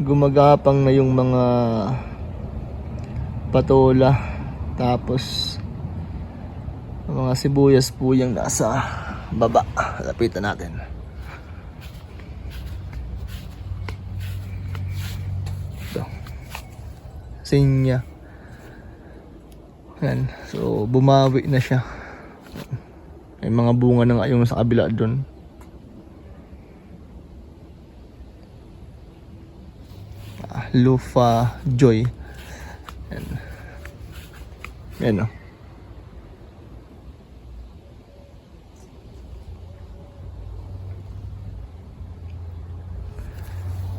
gumagapang na yung mga patola. Tapos mga sibuyas po yung nasa baba. Lapitan natin. Ito. Sinya. Yan so bumawi na siya. May mga bunga na nga yung sa kabila doon Ah, Lufa Joy. Yan. Yan o.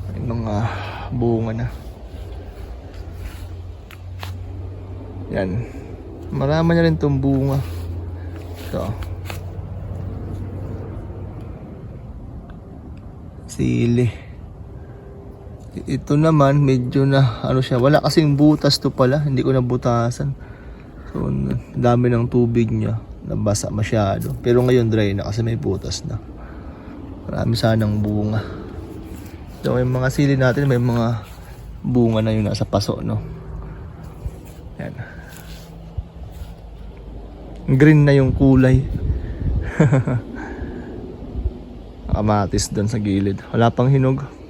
May mga bunga na. Yan. Marami na rin tong bunga. Ito. Sili. Ito naman, medyo na, ano siya, wala kasing butas to pala, hindi ko nabutasan. So, dami ng tubig niya, nabasa masyado. Pero ngayon dry na kasi may butas na. Marami sanang bunga. So, yung mga sili natin, may mga bunga na yung nasa paso, no? Yan. Green na yung kulay. Kamatis doon sa gilid. Wala pang hinog.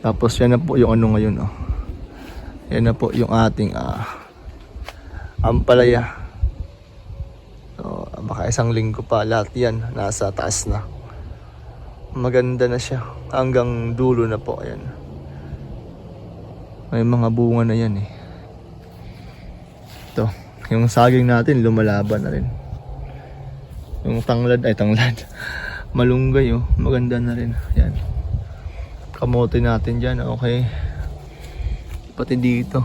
Tapos yan na po yung ano ngayon oh. Yan na po yung ating ah ampalaya. So, baka isang linggo pa lahat yan nasa taas na. Maganda na siya hanggang dulo na po ayan. May mga bunga na yan eh. Ito, yung saging natin lumalaban na rin. Yung tanglad ay tanglad. Malunggay oh, maganda na rin. Yan kamote natin dyan, okay. Pati dito,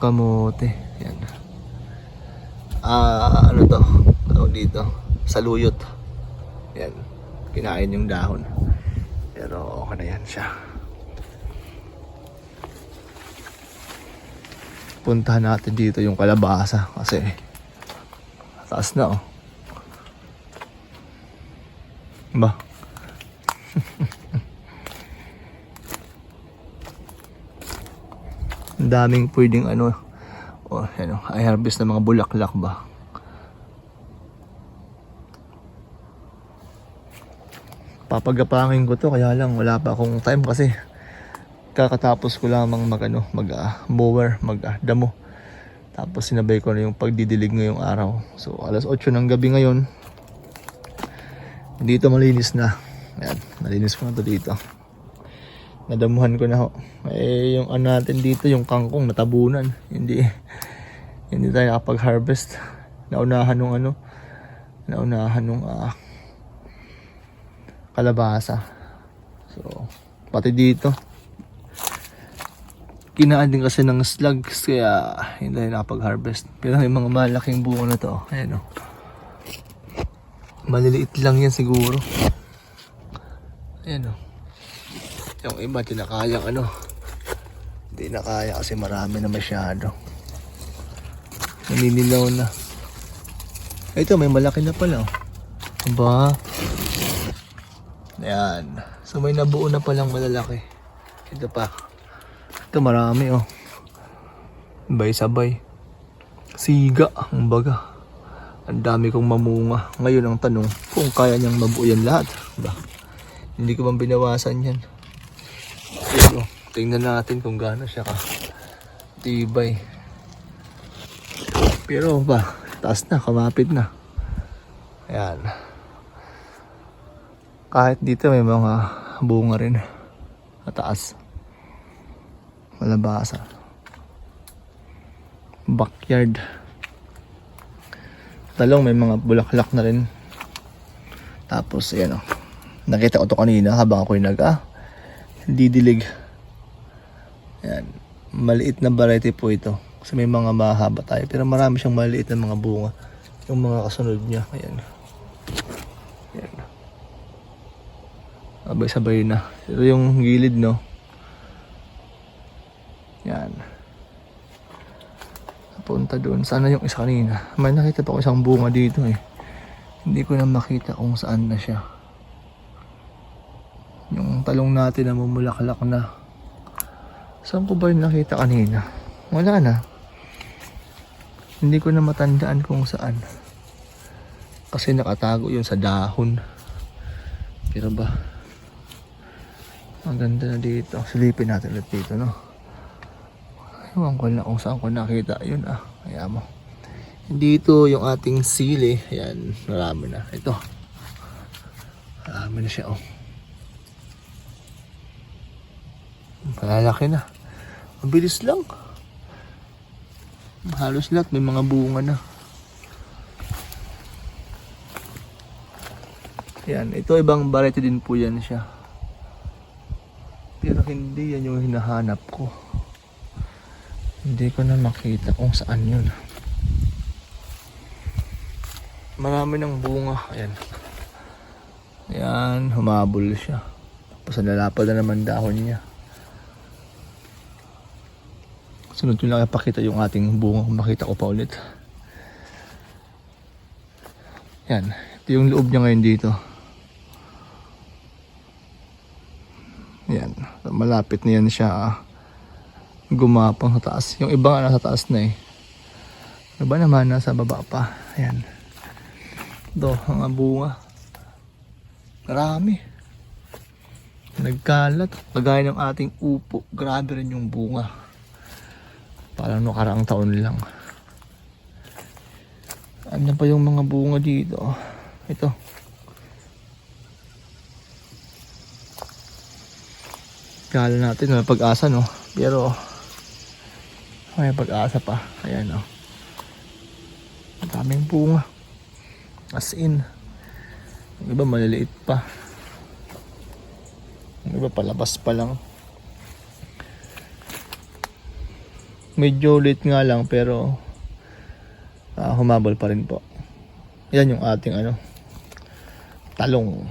kamote, yan. Ah, ano to, tawag dito, saluyot. Yan, kinain yung dahon. Pero okay na yan siya. Puntahan natin dito yung kalabasa kasi taas na oh. Ba? Daming pwedeng ano, oh, ano, I harvest ng mga bulaklak ba. Papagapangin ko to kaya lang wala pa akong time kasi kakatapos ko lamang mag ano, mag ah, mower, mag ah, damo. Tapos sinabay ko na yung pagdidilig ngayong araw. So alas 8 ng gabi ngayon. Dito malinis na. Ayan, malinis ko na to dito nadamuhan ko na ho. Eh, yung ano natin dito, yung kangkong natabunan. Hindi, hindi tayo nakapag-harvest. Naunahan nung ano, naunahan nung ah, kalabasa. So, pati dito. Kinaan din kasi ng slugs, kaya hindi tayo nakapag-harvest. Pero yung mga malaking bunga na to, ayan o. Maliliit lang yan siguro. Ayan o. Yung iba, di na kaya ano. Hindi na kaya kasi marami na masyado. Naninilaw na. Ito, may malaki na pala. oh. Aba. Ayan. So may nabuo na palang malalaki. Ito pa. Ito marami oh. Sabay-sabay. Siga, ang baga. Ang dami kong mamunga. Ngayon ang tanong, kung kaya niyang mabuo yan lahat. Ba? Hindi ko bang binawasan yan. Ito, tingnan natin kung gaano siya ka tibay. Pero ba, taas na, kumapit na. Ayan. Kahit dito may mga bunga rin. Mataas. Malabasa. Backyard. Talong may mga bulaklak na rin. Tapos, ayan o. Nakita ko to kanina habang ako'y nag, ah, didilig. Ayan. Maliit na variety po ito. Kasi may mga mahaba tayo. Pero marami siyang maliit na mga bunga. Yung mga kasunod niya. Ayan. Ayan. Sabay-sabay na. Ito yung gilid, no? Yan. Punta doon. Sana yung isa kanina. May nakita pa ko isang bunga dito eh. Hindi ko na makita kung saan na siya. Talong natin na mumulaklak na. Saan ko ba yung nakita kanina? Wala na. Hindi ko na matandaan kung saan. Kasi nakatago yun sa dahon. Pero ba? Ang ganda na dito. Silipin natin ulit dito, no? Ewan ko na kung saan ko nakita. Yun ah. Kaya mo. Dito yung ating sili. Ayan. Marami na. Ito. Marami na siya, oh. Malalaki na. Ang bilis lang. Halos lahat may mga bunga na. Yan, ito ibang variety din po yan siya. Pero hindi yan yung hinahanap ko. Hindi ko na makita kung saan yun. Marami ng bunga. Ayan. Ayan, humabol siya. Tapos nalalapad na naman dahon niya. Sunod ko lang ipakita yung ating bunga kung makita ko pa ulit. Yan. Ito yung loob niya ngayon dito. Yan. Malapit na yan siya ah, gumapang sa taas. Yung iba nga nasa taas na eh. Iba naman nasa baba pa. Ayan. Ito, mga bunga. Marami. Nagkalat. Kagaya ng ating upo. Grabe rin yung bunga. Parang nakaraang taon lang. Ano pa yung mga bunga dito? Ito. Kala natin may pag-asa no. Pero may pag-asa pa. Ayan oh. Ang daming bunga. As in. Yung iba maliliit pa. Yung iba palabas pa lang. Medyo late nga lang pero ah, humabol pa rin po. Yan yung ating ano talong.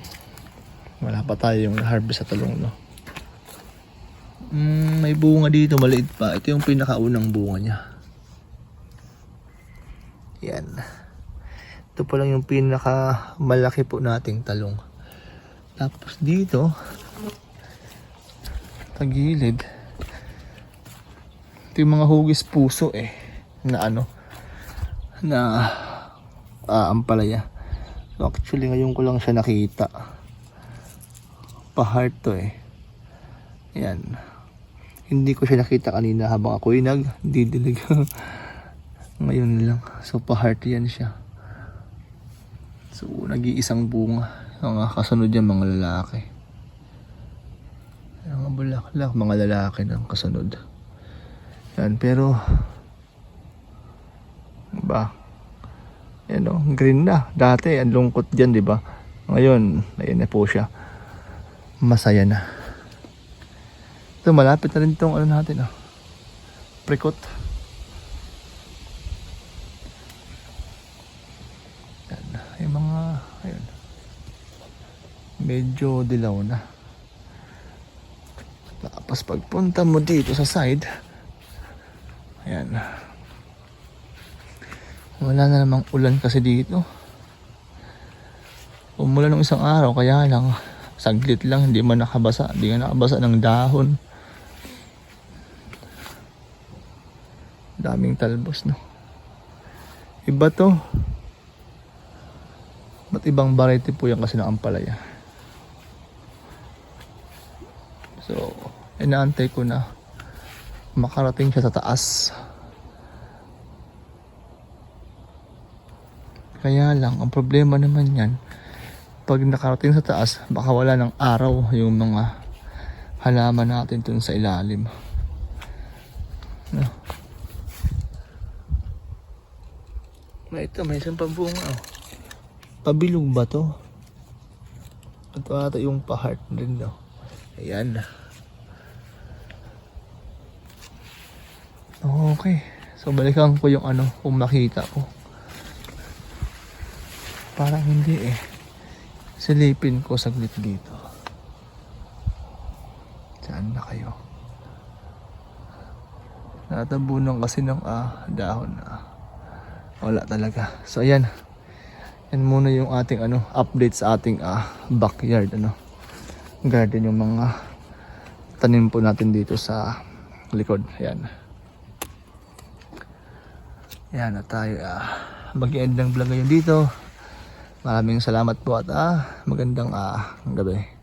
Wala pa tayo yung harvest sa talong no. Mm, may bunga dito maliit pa. Ito yung pinakaunang bunga niya. Yan. Ito pa lang yung pinaka malaki po nating talong. Tapos dito tagilid ito yung mga hugis puso eh na ano na ah, ampalaya. So actually ngayon ko lang siya nakita. Pa-heart to eh. Yan. Hindi ko siya nakita kanina habang ako'y nagdidilig. Ngayon lang. So pa-heart yan siya. So nag-iisang bunga. Mga kasunod yan mga lalaki. Mga bulaklak mga lalaki ng kasunod yan, pero ba? Yan green na. Dati, ang lungkot dyan, di ba? Ngayon, ayun na po siya. Masaya na. Ito, malapit na rin itong ano natin, oh. Prikot. Yan, yung mga, ayun. Medyo dilaw na. Tapos pagpunta mo dito sa side, Ayan. Wala na namang ulan kasi dito. Umulan ng isang araw, kaya lang, saglit lang, hindi man nakabasa. Hindi nga nakabasa ng dahon. Daming talbos, no? Iba to. Ba't ibang variety po yan kasi ng ampalaya? So, inaantay ko na makarating siya sa taas. Kaya lang, ang problema naman yan, pag nakarating sa taas, baka wala ng araw yung mga halaman natin dun sa ilalim. No. May ito, may isang pambunga. Oh. Pabilog ba to? Ito ata yung pa-heart din daw. Ayan. Okay. So balikan ko yung ano, kung makita ko. Parang hindi eh. Silipin ko saglit dito. Saan na kayo? Natabunan kasi ng ah, dahon na. Wala talaga. So ayan. Yan muna yung ating ano, update sa ating ah, backyard ano. garden yung mga tanim po natin dito sa likod. Ayan. Ayan na tayo. ah mag-end ng vlog ngayon dito. Maraming salamat po at ah, magandang ah, gabi.